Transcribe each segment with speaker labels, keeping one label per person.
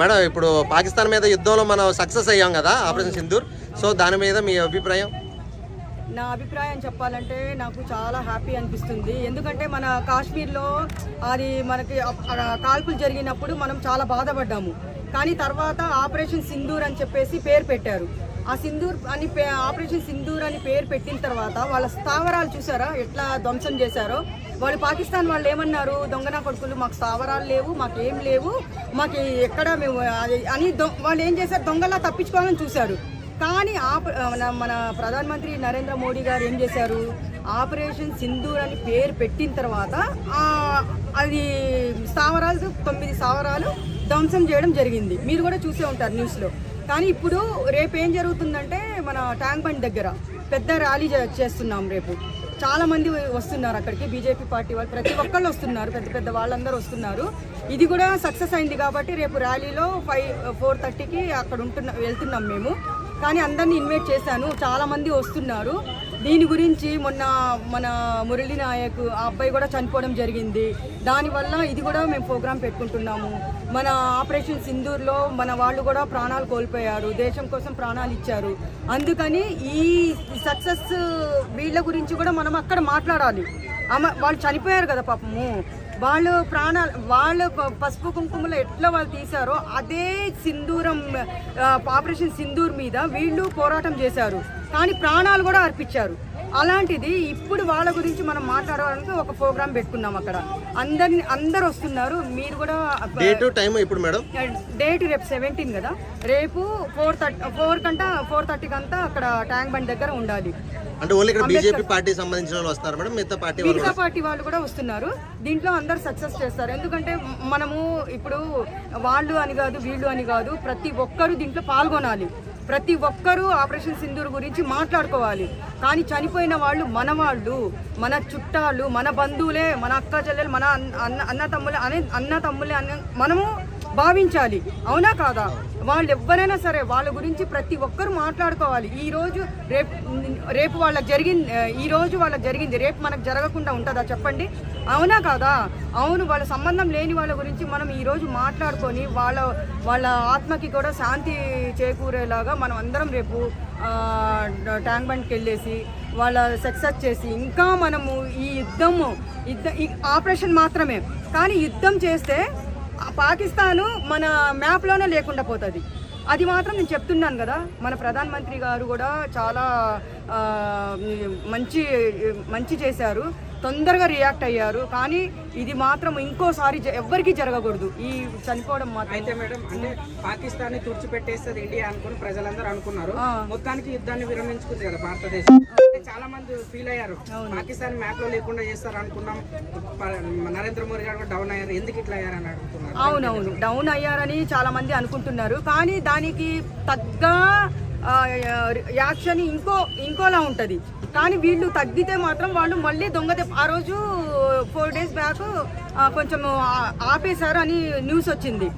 Speaker 1: Madam ఇప్పుడు పాకిస్తాన్ మీద యుద్ధంలో మనం సక్సెస్ అయ్యాం కదా ఆపరేషన్ సింధూర్. సో దాని మీద మీ అభిప్రాయం?
Speaker 2: నా అభిప్రాయం చెప్పాలంటే నాకు చాలా హ్యాపీ అనిపిస్తుంది. ఎందుకంటే మన కాశ్మీర్లో అది మనకి కాల్పులు జరిగినప్పుడు మనం చాలా బాధపడ్డాము. కానీ తర్వాత ఆపరేషన్ సింధూర్ అని చెప్పేసి పేరు పెట్టారు. ఆ సింధూర్ అని పే- ఆపరేషన్ సింధూర్ అని పేరు పెట్టిన తర్వాత వాళ్ళ స్థావరాలు చూసారా? ఎట్లా ధ్వంసం చేశారో? వాళ్ళు పాకిస్తాన్ వాళ్ళు ఏమన్నారు? దొంగన కొడుకులు మాకు స్థావరాలు లేవు మాకు ఏం లేవు మాకు ఎక్కడ మేము అని వాళ్ళు ఏం చేశారు? దొంగలా తప్పించుకోవాలని చూశారు. కానీ ఆప- మన మన ప్రధానమంత్రి నరేంద్ర మోడీ గారు ఏం చేశారు? ఆపరేషన్ సింధూర్ అని పేరు పెట్టిన తర్వాత అది స్థావరాలు తొమ్మిది స్థావరాలు ధ్వంసం చేయడం జరిగింది. మీరు కూడా చూసే ఉంటారు న్యూస్లో. కానీ ఇప్పుడు రేపు ఏం జరుగుతుందంటే మన ట్యాంక్ బండ్ దగ్గర పెద్ద ర్యాలీ చేస్తున్నాం రేపు. చాలా మంది వస్తున్నారు అక్కడికి. బీజేపీ పార్టీ వాళ్ళు ప్రతి ఒక్కళ్ళు వస్తున్నారు. పెద్ద పెద్ద వాళ్ళందరూ వస్తున్నారు. ఇది కూడా సక్సెస్ అయింది కాబట్టి రేపు ర్యాలీలో ఫైవ్ ఫోర్ థర్టీకి అక్కడ ఉంటున్న వెళ్తున్నాం మేము. కానీ అందరినీ ఇన్వైట్ చేశాను. చాలామంది వస్తున్నారు. దీని గురించి మొన్న మన మురళి నాయక్ ఆ అబ్బాయి కూడా చనిపోవడం జరిగింది. దానివల్ల ఇది కూడా మేము ప్రోగ్రాం పెట్టుకుంటున్నాము. మన ఆపరేషన్ సింధూర్లో మన వాళ్ళు కూడా ప్రాణాలు కోల్పోయారు. దేశం కోసం ప్రాణాలు ఇచ్చారు. అందుకని ఈ సక్సెస్ వీళ్ళ గురించి కూడా మనం అక్కడ మాట్లాడాలి. వాళ్ళు చనిపోయారు కదా పాపము. వాళ్ళు ప్రాణాలు వాళ్ళు పసుపు కుంకుమలో ఎట్లా వాళ్ళు తీశారో అదే సింధూరం ఆపరేషన్ సింధూర్ మీద వీళ్ళు పోరాటం చేశారు. కానీ ప్రాణాలు కూడా అర్పించారు. అలాంటిది ఇప్పుడు వాళ్ళ గురించి మనం మాట్లాడడానికి ఒక ప్రోగ్రామ్ పెట్టుకున్నాం అక్కడ. అందరిని అందరు వస్తున్నారు. మీరు కూడా
Speaker 1: డేట్ టైం ఇప్పుడు మేడం?
Speaker 2: డేట్ రేపు సెవెంటీన్ కదా. రేపు ఫోర్ థర్టీ ఫోర్ కంటా ఫోర్ థర్టీకి అంతా అక్కడ ట్యాంక్ బండ్ దగ్గర ఉండాలి.
Speaker 1: అంటే ఓన్లీ ఇక్కడ బీజేపీ పార్టీ సంబంధించిన వాళ్ళు వస్తారు మేడం మిగతా పార్టీ
Speaker 2: మిగతా పార్టీ వాళ్ళు కూడా వస్తున్నారు. దీంట్లో అందరు సక్సెస్ చేస్తారు. ఎందుకంటే మనము ఇప్పుడు వాళ్ళు అని కాదు వీళ్ళు అని కాదు ప్రతి ఒక్కరు దీంట్లో పాల్గొనాలి. ప్రతి ఒక్కరూ ఆపరేషన్ సింధూర్ గురించి మాట్లాడుకోవాలి. కానీ చనిపోయిన వాళ్ళు మన వాళ్ళు మన చుట్టాలు మన బంధువులే మన అక్క చెల్లెలు మన అన్న అన్న- అన్న తమ్ములే అనే అన్న తమ్ములే అన్న మనము భావించాలి. అవునా కాదా? వాళ్ళు ఎవరైనా సరే వాళ్ళ గురించి ప్రతి ఒక్కరు మాట్లాడుకోవాలి. ఈ రోజు రేపు రేపు వాళ్ళకి జరిగింది ఈ రోజు వాళ్ళకి జరిగింది. రేపు మనకు జరగకుండా ఉంటుందా చెప్పండి? అవునా కాదా? అవును వాళ్ళ సంబంధం లేని వాళ్ళ గురించి మనం ఈ రోజు మాట్లాడుకొని వాళ్ళ వాళ్ళ ఆత్మకి కూడా శాంతి చేకూరేలాగా మనం అందరం రేపు ట్యాంక్ బండ్కి వెళ్ళేసి వాళ్ళ సక్సెస్ చేసి ఇంకా మనము ఈ యుద్ధము యుద్ధ ఆపరేషన్ మాత్రమే. కానీ యుద్ధం చేస్తే పాకిస్తాను మన మ్యాప్లోనే లేకుండా పోతుంది. అది మాత్రం నేను చెప్తున్నాను కదా మన ప్రధానమంత్రి గారు కూడా చాలా మంచి మంచి చేశారు. తొందరగా రియాక్ట్ అయ్యారు. కానీ ఇది మాత్రం ఇంకోసారి ఎవ్వరికీ జరగకూడదు. ఈ చనిపోవడం మాత్రం.
Speaker 3: అయితే మేడం అంటే పాకిస్తాన్ని తుడిచిపెట్టేస్తుంది ఇండియా అనుకుని ప్రజలందరూ అనుకున్నారు. మొత్తానికి యుద్ధాన్ని విరమించుకుంది కదా భారతదేశం. చాలా మంది ఫీల్ అయ్యారు. పాకిస్తాన్ మ్యాప్లో లేకుండా చేస్తారు అనుకున్నాం. నరేంద్ర మోడీ గారు డౌన్ అయ్యారు. ఎందుకు ఇట్లా అయ్యారని అడుగుతున్నారు?
Speaker 2: అవునవును. డౌన్ అయ్యారని చాలా మంది అనుకుంటున్నారు. కానీ దానికి తగ్గ యాక్షన్ ఇంకో ఇంకోలా ఉంటుంది. కానీ వీళ్ళు తగ్గితే మాత్రం వాళ్ళు మళ్ళీ దొంగ దెబ్బ- ఆ రోజు ఫోర్ డేస్ బ్యాక్ కొంచెం ఆపేశారు అని న్యూస్ వచ్చింది.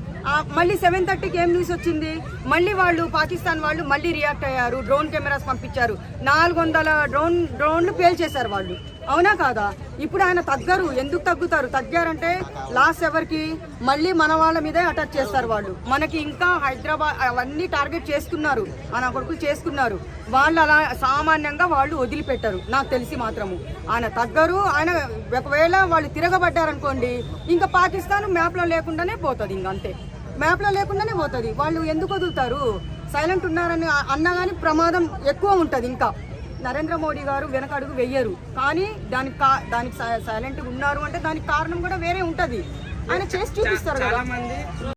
Speaker 2: మళ్ళీ సెవెన్ థర్టీకి ఏం న్యూస్ వచ్చింది? మళ్ళీ వాళ్ళు పాకిస్తాన్ వాళ్ళు మళ్ళీ రియాక్ట్ అయ్యారు. డ్రోన్ కెమెరాస్ పంపించారు. నాలుగు వందల డ్రోన్ డ్రోన్లు పేల్చేశారు వాళ్ళు. అవునా కాదా? ఇప్పుడు ఆయన తగ్గరు. ఎందుకు తగ్గుతారు? తగ్గారంటే లాస్ట్ ఎవరికి? మళ్ళీ మన వాళ్ళ మీదే అటాక్ చేస్తారు వాళ్ళు. మనకి ఇంకా హైదరాబాద్ అవన్నీ టార్గెట్ చేసుకున్నారు ఆయన కొడుకు చేసుకున్నారు వాళ్ళు అలా సామాన్యంగా వాళ్ళు వదిలిపెట్టరు. నాకు తెలిసి మాత్రము. ఆయన తగ్గరు. ఆయన ఒకవేళ వాళ్ళు తిరగబడ్డారనుకోండి ఇంకా పాకిస్తాన్ మ్యాప్లో లేకుండానే పోతుంది ఇంకంతే మ్యాప్లో లేకుండానే పోతుంది. వాళ్ళు ఎందుకు వదులుతారు? సైలెంట్ ఉన్నారని అన్నా కానీ ప్రమాదం ఎక్కువ ఉంటుంది ఇంకా. నరేంద్ర మోడీ గారు వెనక అడుగు వెయ్యరు కానీ దానికి కా- దానికి సైలెంట్గా ఉన్నారు అంటే దానికి కారణం కూడా వేరే ఉంటుంది. ఆయన చేసి చూపిస్తారు కదా.